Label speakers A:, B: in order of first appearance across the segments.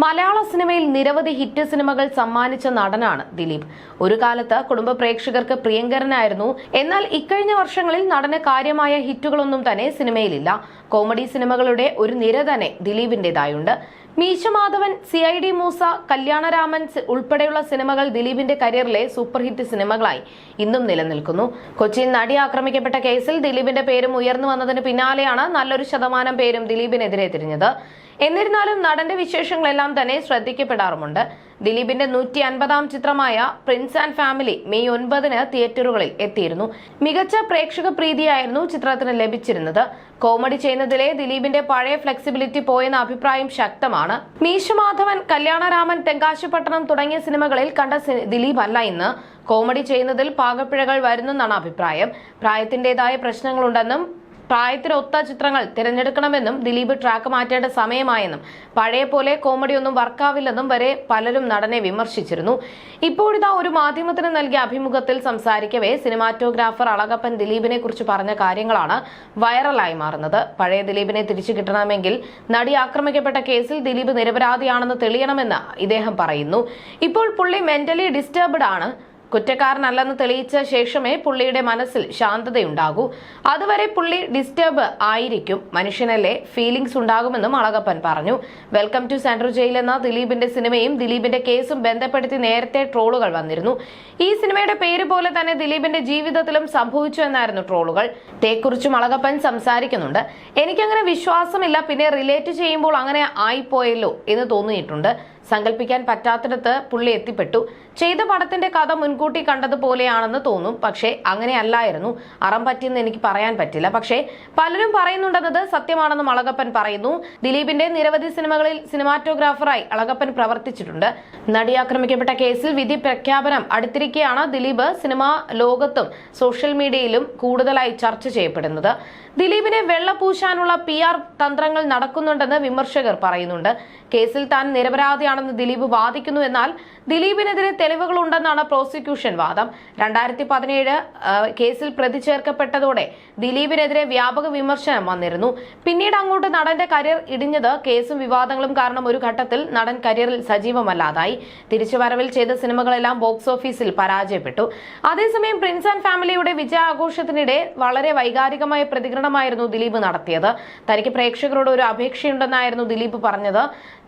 A: മലയാള സിനിമയിൽ നിരവധി ഹിറ്റ് സിനിമകൾ സമ്മാനിച്ച നടനാണ് ദിലീപ്. ഒരു കാലത്ത് കുടുംബ പ്രേക്ഷകർക്ക് പ്രിയങ്കരനായിരുന്നു. എന്നാൽ ഇക്കഴിഞ്ഞ വർഷങ്ങളിൽ നടന് കാര്യമായ ഹിറ്റുകളൊന്നും തന്നെ സിനിമയിലില്ല. കോമഡി സിനിമകളുടെ ഒരു നിര തന്നെ ദിലീപിന്റേതായുണ്ട്. Meesamadhavan C I D Moosa Kalyanaraman ഉൾപ്പെടെയുള്ള സിനിമകൾ ദിലീപിന്റെ കരിയറിലെ സൂപ്പർ ഹിറ്റ് സിനിമകളായി ഇന്നും നിലനിൽക്കുന്നു. കൊച്ചിയിൽ നടി ആക്രമിക്കപ്പെട്ട കേസിൽ ദിലീപിന്റെ പേരും ഉയർന്നു വന്നതിന് പിന്നാലെയാണ് നല്ലൊരു ശതമാനം പേരും ദിലീപിനെതിരെ തിരിഞ്ഞത്. എന്നിരുന്നാലും നടന്റെ വിശേഷങ്ങളെല്ലാം തന്നെ ശ്രദ്ധിക്കപ്പെടാറുമുണ്ട്. ദിലീപിന്റെ നൂറ്റി അൻപതാം ചിത്രമായ പ്രിൻസ് ആൻഡ് ഫാമിലി മെയ് ഒൻപതിന് തിയേറ്ററുകളിൽ എത്തിയിരുന്നു. മികച്ച പ്രേക്ഷക പ്രീതിയായിരുന്നു ചിത്രത്തിന് ലഭിച്ചിരുന്നത്. കോമഡി ചെയ്യുന്നതിലെ ദിലീപിന്റെ പഴയ ഫ്ലെക്സിബിലിറ്റി പോയെന്ന അഭിപ്രായം ശക്തമാണ്. മീശുമാധവൻ കല്യാണരാമൻ തെങ്കാശിപ്പട്ടണം തുടങ്ങിയ സിനിമകളിൽ കണ്ട ദിലീപ് അല്ല ഇന്ന്. കോമഡി ചെയ്യുന്നതിൽ പാകപ്പിഴകൾ വരുന്നെന്നാണ് അഭിപ്രായം. പ്രായത്തിന്റേതായ പ്രശ്നങ്ങളുണ്ടെന്നും പ്രായത്തിനൊത്ത ചിത്രങ്ങൾ തിരഞ്ഞെടുക്കണമെന്നും ദിലീപ് ട്രാക്ക് മാറ്റേണ്ട സമയമായെന്നും പഴയ പോലെ കോമഡി ഒന്നും വർക്കാവില്ലെന്നും വരെ പലരും നടനെ വിമർശിച്ചിരുന്നു. ഇപ്പോഴിതാ ഒരു മാധ്യമത്തിന് നൽകിയ അഭിമുഖത്തിൽ സംസാരിക്കവേ സിനിമാറ്റോഗ്രാഫർ അളകപ്പൻ ദിലീപിനെ കുറിച്ച് പറഞ്ഞ കാര്യങ്ങളാണ് വൈറലായി മാറുന്നത്. പഴയ ദിലീപിനെ തിരിച്ചു കിട്ടണമെങ്കിൽ നടി ആക്രമിക്കപ്പെട്ട കേസിൽ ദിലീപ് നിരപരാധിയാണെന്ന് തെളിയണമെന്ന് ഇദ്ദേഹം പറയുന്നു. ഇപ്പോൾ പുള്ളി മെന്റലി ഡിസ്റ്റർബ്ഡ് ആണ്. കുറ്റക്കാരനല്ലെന്ന് തെളിയിച്ച ശേഷമേ പുള്ളിയുടെ മനസ്സിൽ ശാന്തതയുണ്ടാകൂ. അതുവരെ പുള്ളി ഡിസ്റ്റർബ് ആയിരിക്കും. മനുഷ്യനല്ലേ ഫീലിംഗ്സ് ഉണ്ടാകുമെന്നും അളകപ്പൻ പറഞ്ഞു. വെൽക്കം ടു സെൻട്രൽ ജയിൽ എന്ന ദിലീപിന്റെ സിനിമയും ദിലീപിന്റെ കേസും ബന്ധപ്പെടുത്തി നേരത്തെ ട്രോളുകൾ വന്നിരുന്നു. ഈ സിനിമയുടെ പേര് പോലെ തന്നെ ദിലീപിന്റെ ജീവിതത്തിലും സംഭവിച്ചു എന്നായിരുന്നു ട്രോളുകൾ. തേക്കുറിച്ചും അളകപ്പൻ സംസാരിക്കുന്നുണ്ട്. എനിക്കങ്ങനെ വിശ്വാസമില്ല. പിന്നെ റിലേറ്റ് ചെയ്യുമ്പോൾ അങ്ങനെ ആയിപ്പോയല്ലോ എന്ന് തോന്നിയിട്ടുണ്ട്. സങ്കല്പിക്കാൻ പറ്റാത്തിടത്ത് പുള്ളി എത്തിപ്പെട്ടു. ചെയ്ത പടത്തിന്റെ കഥ മുൻകൂട്ടി കണ്ടതുപോലെയാണെന്ന് തോന്നും. പക്ഷേ അങ്ങനെ അല്ലായിരുന്നു അറം പറ്റിയെന്ന് എനിക്ക് പറയാൻ പറ്റില്ല. പക്ഷേ പലരും പറയുന്നുണ്ടെന്നത് സത്യമാണെന്നും അളകപ്പൻ പറയുന്നു. ദിലീപിന്റെ നിരവധി സിനിമകളിൽ സിനിമാറ്റോഗ്രാഫറായി അളകപ്പൻ പ്രവർത്തിച്ചിട്ടുണ്ട്. നടി ആക്രമിക്കപ്പെട്ട കേസിൽ വിധി പ്രഖ്യാപനം അടുത്തിരിക്കെയാണ് ദിലീപ് സിനിമാ ലോകത്തും സോഷ്യൽ മീഡിയയിലും കൂടുതലായി ചർച്ച ചെയ്യപ്പെടുന്നത്. ദിലീപിനെ വെള്ളപൂശാനുള്ള പി ആർ തന്ത്രങ്ങൾ നടക്കുന്നുണ്ടെന്ന് വിമർശകർ പറയുന്നുണ്ട്. കേസിൽ താൻ നിരപരാധിയാണെന്ന് ദിലീപ് വാദിക്കുന്നു എന്നാൽ ദിലീപിനെതിരെ തെളിവുകളുണ്ടെന്നാണ് പ്രോസിക്യൂഷൻ വാദം. രണ്ടായിരത്തി പതിനേഴ് കേസിൽ പ്രതി ചേർക്കപ്പെട്ടതോടെ ദിലീപിനെതിരെ വ്യാപക വിമർശനം വന്നിരുന്നു. പിന്നീട് അങ്ങോട്ട് നടന്റെ കരിയർ ഇടിഞ്ഞത് കേസും വിവാദങ്ങളും കാരണം ഒരു ഘട്ടത്തിൽ നടൻ കരിയറിൽ സജീവമല്ലാതായി. തിരിച്ചുവരവിൽ ചെയ്ത സിനിമകളെല്ലാം ബോക്സ് ഓഫീസിൽ പരാജയപ്പെട്ടു. അതേസമയം പ്രിൻസ് ആൻഡ് ഫാമിലിയുടെ വിജയാഘോഷത്തിനിടെ വളരെ വൈകാരികമായ പ്രതികരണമായിരുന്നു ദിലീപ് നടത്തിയത്. തനിക്ക് പ്രേക്ഷകരോട് ഒരു അപേക്ഷയുണ്ടെന്നായിരുന്നു ദിലീപ് പറഞ്ഞത്.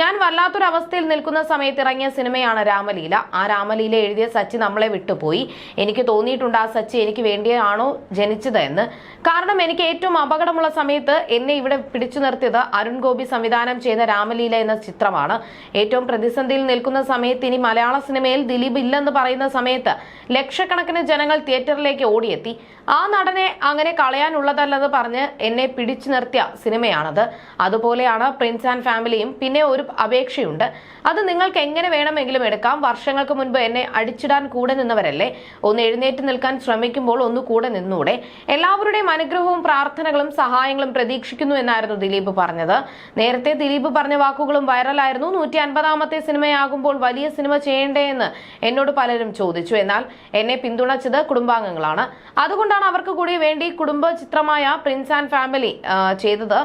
A: ഞാൻ വല്ലാത്തൊരു അവസ്ഥയിൽ നിൽക്കുന്ന സമയത്ത് ഇറങ്ങിയ സിനിമയാണ് രാമലീല. ആ രാമലീല എഴുതിയ സച്ചി നമ്മളെ വിട്ടുപോയി. എനിക്ക് തോന്നിയിട്ടുണ്ട് ആ സച്ചി എനിക്ക് വേണ്ടിയാണോ ജനിച്ചത് എന്ന്. കാരണം എനിക്ക് ഏറ്റവും അപകടമുള്ള സമയത്ത് എന്നെ ഇവിടെ പിടിച്ചു നിർത്തിയത് അരുൺ ഗോപി സംവിധാനം ചെയ്ത രാമലീല എന്ന ചിത്രമാണ്. ഏറ്റവും പ്രതിസന്ധിയിൽ നിൽക്കുന്ന സമയത്ത് ഇനി മലയാള സിനിമയിൽ ദിലീപ് ഇല്ലെന്ന് പറയുന്ന സമയത്ത് ലക്ഷക്കണക്കിന് ജനങ്ങൾ തിയേറ്ററിലേക്ക് ഓടിയെത്തി. ആ നടനെ അങ്ങനെ കളയാനുള്ളതല്ലെന്ന് പറഞ്ഞ് എന്നെ പിടിച്ചു നിർത്തിയ സിനിമയാണത്. അതുപോലെയാണ് പ്രിൻസ് ആൻഡ് ഫാമിലിയും പിന്നെ ഒരു അപേക്ഷയുണ്ട്. അത് നിങ്ങൾക്ക് എങ്ങനെ വേണമെങ്കിലും എടുക്കാം. വർഷങ്ങൾക്ക് മുൻപ് എന്നെ അടിച്ചിടാൻ കൂടെ നിന്നവരല്ലേ? ഒന്ന് എഴുന്നേറ്റ് നിൽക്കാൻ ശ്രമിക്കുമ്പോൾ ഒന്ന് കൂടെ നിന്നൂടെ. എല്ലാവരുടെയും അനുഗ്രഹവും പ്രാർത്ഥനകളും സഹായങ്ങളും പ്രതീക്ഷിക്കുന്നു എന്നായിരുന്നു ദിലീപ് പറഞ്ഞത്. നേരത്തെ ദിലീപ് പറഞ്ഞ വാക്കുകളും വൈറലായിരുന്നു. നൂറ്റി അൻപതാമത്തെ സിനിമയാകുമ്പോൾ വലിയ സിനിമ ചെയ്യേണ്ടേ എന്ന് എന്നോട് പലരും ചോദിച്ചു. എന്നാൽ എന്നെ പിന്തുണച്ചത് കുടുംബാംഗങ്ങളാണ്. അതുകൊണ്ടാണ് അവർക്ക് കൂടി വേണ്ടി കുടുംബ ചിത്രമായ പ്രിൻസ് ആൻഡ് ഫാമിലി ചെയ്തത്?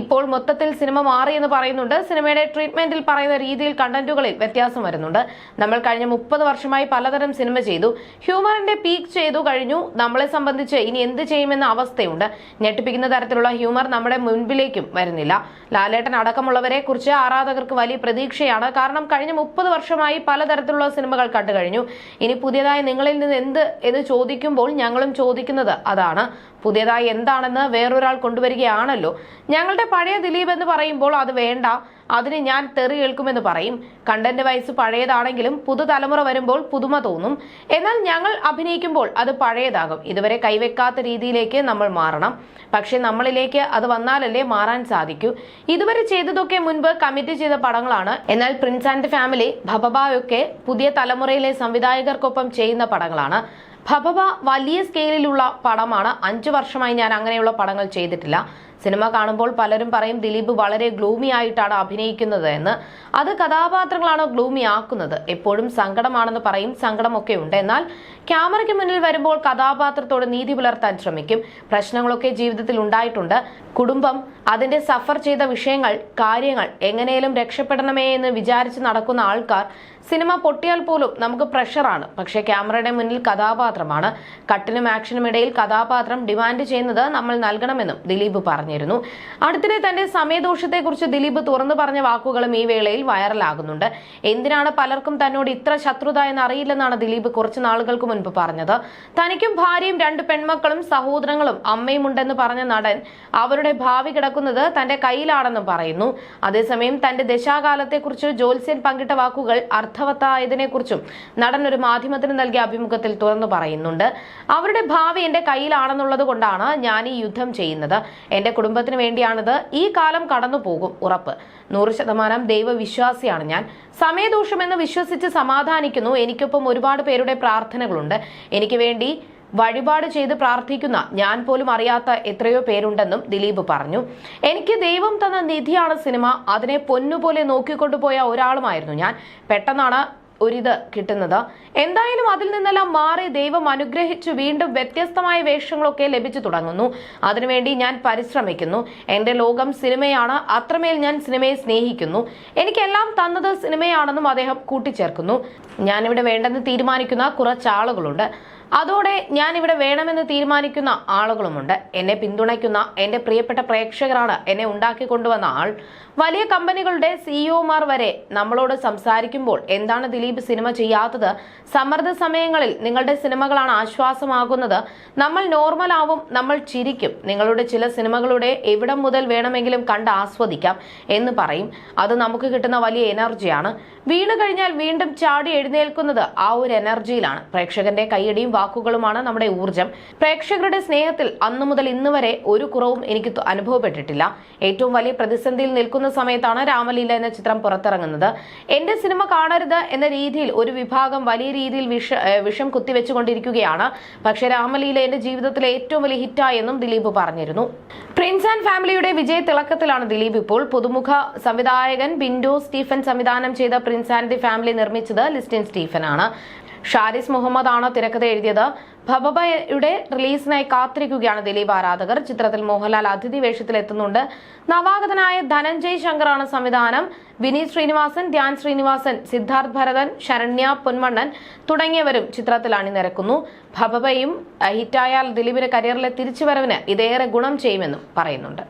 A: ഇപ്പോൾ മൊത്തത്തിൽ സിനിമ മാറി എന്ന് പറയുന്നുണ്ട്. സിനിമയുടെ ട്രീറ്റ്മെന്റിൽ പറയുന്ന രീതിയിൽ കണ്ടന്റുകളിൽ വ്യത്യാസം വരുന്നുണ്ട്. നമ്മൾ കഴിഞ്ഞ മുപ്പത് വർഷമായി പലതരം സിനിമ ചെയ്തു. ഹ്യൂമറിന്റെ പീക്ക് ചെയ്തു കഴിഞ്ഞു. നമ്മളെ സംബന്ധിച്ച് ഇനി എന്ത് ചെയ്യുമെന്ന അവസ്ഥയുണ്ട്. ഞെട്ടിപ്പിക്കുന്ന തരത്തിലുള്ള ഹ്യൂമർ നമ്മുടെ മുൻപിലേക്കും വരുന്നില്ല. ലാലേട്ടൻ അടക്കമുള്ളവരെ കുറിച്ച് ആരാധകർക്ക് വലിയ പ്രതീക്ഷയാണ്. കാരണം കഴിഞ്ഞ മുപ്പത് വർഷമായി പലതരത്തിലുള്ള സിനിമകൾ കണ്ടു കഴിഞ്ഞു. ഇനി പുതിയതായി നിങ്ങളിൽ നിന്ന് എന്ത് എന്ന് ചോദിക്കുമ്പോൾ ഞങ്ങളും ചോദിക്കുന്നത് അതാണ്. പുതിയതായി എന്താണെന്ന് വേറൊരാൾ കൊണ്ടുവരികയാണല്ലോ. ഞങ്ങളുടെ പഴയ ദിലീപ് എന്ന് പറയുമ്പോൾ അത് വേണ്ട അതിന് ഞാൻ തെറി കേൾക്കുമെന്ന് പറയും. കണ്ടന്റ് വൈസ് പഴയതാണെങ്കിലും പുതുതലമുറ വരുമ്പോൾ പുതുമ തോന്നും. എന്നാൽ ഞങ്ങൾ അഭിനയിക്കുമ്പോൾ അത് പഴയതാകും. ഇതുവരെ കൈവെക്കാത്ത രീതിയിലേക്ക് നമ്മൾ മാറണം. പക്ഷെ നമ്മളിലേക്ക് അത് വന്നാലല്ലേ മാറാൻ സാധിക്കൂ. ഇതുവരെ ചെയ്തതൊക്കെ മുൻപ് കമ്മിറ്റ് ചെയ്ത പടങ്ങളാണ്. എന്നാൽ പ്രിൻസ് ആൻഡ് ഫാമിലി ഭബബായൊക്കെ പുതിയ തലമുറയിലെ സംവിധായകർക്കൊപ്പം ചെയ്യുന്ന പടങ്ങളാണ്. ഭബവ വലിയ സ്കെയിലിലുള്ള പടമാണ്. അഞ്ചു വർഷമായി ഞാൻ അങ്ങനെയുള്ള പടങ്ങൾ ചെയ്തിട്ടില്ല. സിനിമ കാണുമ്പോൾ പലരും പറയും ദിലീപ് വളരെ ഗ്ലൂമി ആയിട്ടാണ് അഭിനയിക്കുന്നത് എന്ന്. അത് കഥാപാത്രങ്ങളാണ് ഗ്ലൂമി ആക്കുന്നത്. എപ്പോഴും സങ്കടമാണെന്ന് പറയും സങ്കടമൊക്കെ ഉണ്ട്. എന്നാൽ ക്യാമറയ്ക്ക് മുന്നിൽ വരുമ്പോൾ കഥാപാത്രത്തോട് നീതി പുലർത്താൻ ശ്രമിക്കും. പ്രശ്നങ്ങളൊക്കെ ജീവിതത്തിൽ ഉണ്ടായിട്ടുണ്ട്. കുടുംബം അതിന്റെ സഫർ ചെയ്ത വിഷയങ്ങൾ കാര്യങ്ങൾ എങ്ങനെയും രക്ഷപ്പെടണമേ എന്ന് വിചാരിച്ച് നടക്കുന്ന ആൾക്കാർ സിനിമ പൊട്ടിയാൽ പോലും നമുക്ക് പ്രഷറാണ്. പക്ഷേ ക്യാമറയുടെ മുന്നിൽ കഥാപാത്രമാണ്. കട്ടിനും ആക്ഷനും ഇടയിൽ കഥാപാത്രം ഡിമാൻഡ് ചെയ്യുന്നത് നമ്മൾ നൽകണമെന്നും ദിലീപ് പറഞ്ഞിരുന്നു. അടുത്തിടെ തന്റെ സമയദോഷത്തെക്കുറിച്ച് ദിലീപ് തുറന്നു പറഞ്ഞ വാക്കുകളും ഈ വേളയിൽ വൈറലാകുന്നുണ്ട്. എന്തിനാണ് പലർക്കും തന്നോട് ഇത്ര ശത്രുത എന്ന് അറിയില്ലെന്നാണ് ദിലീപ് കുറച്ചു നാളുകൾക്ക് മുൻപ് പറഞ്ഞത്. തനിക്കും ഭാര്യയും രണ്ട് പെൺമക്കളും സഹോദരങ്ങളും അമ്മയും ഉണ്ടെന്ന് പറഞ്ഞ നടൻ അവരുടെ ഭാവി കിടക്കുന്നത് തന്റെ കയ്യിലാണെന്നും പറയുന്നു. അതേസമയം തന്റെ ദശാകാലത്തെക്കുറിച്ച് ജോത്സ്യൻ പങ്കിട്ട വാക്കുകൾ അർത്ഥവത്തായതിനെക്കുറിച്ചും നടൻ ഒരു മാധ്യമത്തിന് നൽകിയ അഭിമുഖത്തിൽ തുറന്നു പറയുന്നുണ്ട്. അവരുടെ ഭാവി എന്റെ കയ്യിലാണെന്നുള്ളത് കൊണ്ടാണ് ഞാൻ ഈ യുദ്ധം ചെയ്യുന്നത്. എന്റെ കുടുംബത്തിന് വേണ്ടിയാണിത്. ഈ കാലം കടന്നു പോകും ഉറപ്പ്. നൂറ് ശതമാനം ദൈവവിശ്വാസിയാണ് ഞാൻ. സമയദോഷമെന്ന് വിശ്വസിച്ച് സമാധാനിക്കുന്നു. എനിക്കൊപ്പം ഒരുപാട് പേരുടെ പ്രാർത്ഥനകളുണ്ട്. എനിക്ക് വേണ്ടി വഴിപാട് ചെയ്ത് പ്രാർത്ഥിക്കുന്ന ഞാൻ പോലും അറിയാത്ത എത്രയോ പേരുണ്ടെന്നും ദിലീപ് പറഞ്ഞു. എനിക്ക് ദൈവം തന്ന നിധിയാണ് സിനിമ. അതിനെ പൊന്നുപോലെ നോക്കിക്കൊണ്ടുപോയ ഒരാളുമായിരുന്നു ഞാൻ. പെട്ടെന്നാണ് ഒരിത് കിട്ടുന്നത്. എന്തായാലും അതിൽ നിന്നെല്ലാം മാറി ദൈവം അനുഗ്രഹിച്ചു വീണ്ടും വ്യത്യസ്തമായ വേഷങ്ങളൊക്കെ ലഭിച്ചു തുടങ്ങുന്നു. അതിനുവേണ്ടി ഞാൻ പരിശ്രമിക്കുന്നു. എന്റെ ലോകം സിനിമയാണ്. അത്രമേൽ ഞാൻ സിനിമയെ സ്നേഹിക്കുന്നു. എനിക്കെല്ലാം തന്നത് സിനിമയാണെന്നും അദ്ദേഹം കൂട്ടിച്ചേർക്കുന്നു. ഞാനിവിടെ വേണ്ടെന്ന് തീരുമാനിക്കുന്ന കുറച്ചാളുകളുണ്ട്. അതോടെ ഞാൻ ഇവിടെ വേണമെന്ന് തീരുമാനിക്കുന്ന ആളുകളുമുണ്ട്. എന്നെ പിന്തുണയ്ക്കുന്ന എന്റെ പ്രിയപ്പെട്ട പ്രേക്ഷകരാണ് എന്നെ ഉണ്ടാക്കി കൊണ്ടുവന്ന ആൾ. വലിയ കമ്പനികളുടെ സിഇഒമാർ വരെ നമ്മളോട് സംസാരിക്കുമ്പോൾ എന്താണ് ദിലീപ് സിനിമ ചെയ്യാത്തത്? സമ്മർദ്ദ സമയങ്ങളിൽ നിങ്ങളുടെ സിനിമകളാണ് ആശ്വാസമാകുന്നത്. നമ്മൾ നോർമൽ ആവും നമ്മൾ ചിരിക്കും. നിങ്ങളുടെ ചില സിനിമകളുടെ എവിടം മുതൽ വേണമെങ്കിലും കണ്ട് ആസ്വദിക്കാം എന്ന് പറയും. അത് നമുക്ക് കിട്ടുന്ന വലിയ എനർജിയാണ്. വീണ് കഴിഞ്ഞാൽ വീണ്ടും ചാടി എഴുന്നേൽക്കുന്നത് ആ ഒരു എനർജിയിലാണ്. പ്രേക്ഷകന്റെ കൈയടിയും വാക്കുകളുമാണ് നമ്മുടെ ഊർജം പ്രേക്ഷകരുടെ സ്നേഹത്തിൽ അന്നു മുതൽ ഇന്ന് വരെ ഒരു കുറവും എനിക്ക് അനുഭവപ്പെട്ടിട്ടില്ല. ഏറ്റവും വലിയ പ്രതിസന്ധിയിൽ നിൽക്കുന്ന സമയത്താണ് രാമലീല എന്ന ചിത്രം പുറത്തിറങ്ങുന്നത്. എന്റെ സിനിമ കാണരുത് എന്ന രീതിയിൽ ഒരു വിഭാഗം വലിയ രീതിയിൽ വിഷ വിഷം കുത്തിവെച്ചുകൊണ്ടിരിക്കുകയാണ്. പക്ഷേ രാമലീല എന്റെ ജീവിതത്തിലെ ഏറ്റവും വലിയ ഹിറ്റായെന്നും ദിലീപ് പറഞ്ഞിരുന്നു. പ്രിൻസ് ആൻഡ് ഫാമിലിയുടെ വിജയ തിളക്കത്തിലാണ് ദിലീപ് ഇപ്പോൾ. പുതുമുഖ സംവിധായകൻ ബിൻഡോ സ്റ്റീഫൻ സംവിധാനം ചെയ്ത പ്രിൻസ് ആൻഡ് ദി ഫാമിലി നിർമ്മിച്ചത് ലിസ്റ്റിൻ സ്റ്റീഫൻ ആണ് ഷാരിസ് മുഹമ്മദ് ആണ് തിരക്കഥ എഴുതിയത്. ഭബബയുടെ റിലീസിനായി കാത്തിരിക്കുകയാണ് ദിലീപ് ആരാധകർ. ചിത്രത്തിൽ മോഹൻലാൽ അതിഥി വേഷത്തിൽ എത്തുന്നുണ്ട് നവാഗതനായ ധനഞ്ജയ് ശങ്കറാണ് സംവിധാനം. വിനീത് ശ്രീനിവാസൻ ധ്യാൻ ശ്രീനിവാസൻ സിദ്ധാർത്ഥ് ഭരതൻ ശരണ്യ പൊന്മണ്ണൻ തുടങ്ങിയവരും ചിത്രത്തിൽ അണിനിരക്കുന്നു ഭബബയും ഹിറ്റായാൽ ദിലീപിന്റെ കരിയറിലെ തിരിച്ചുവരവിന് ഇതേറെ ഗുണം ചെയ്യുമെന്നും പറയുന്നുണ്ട്.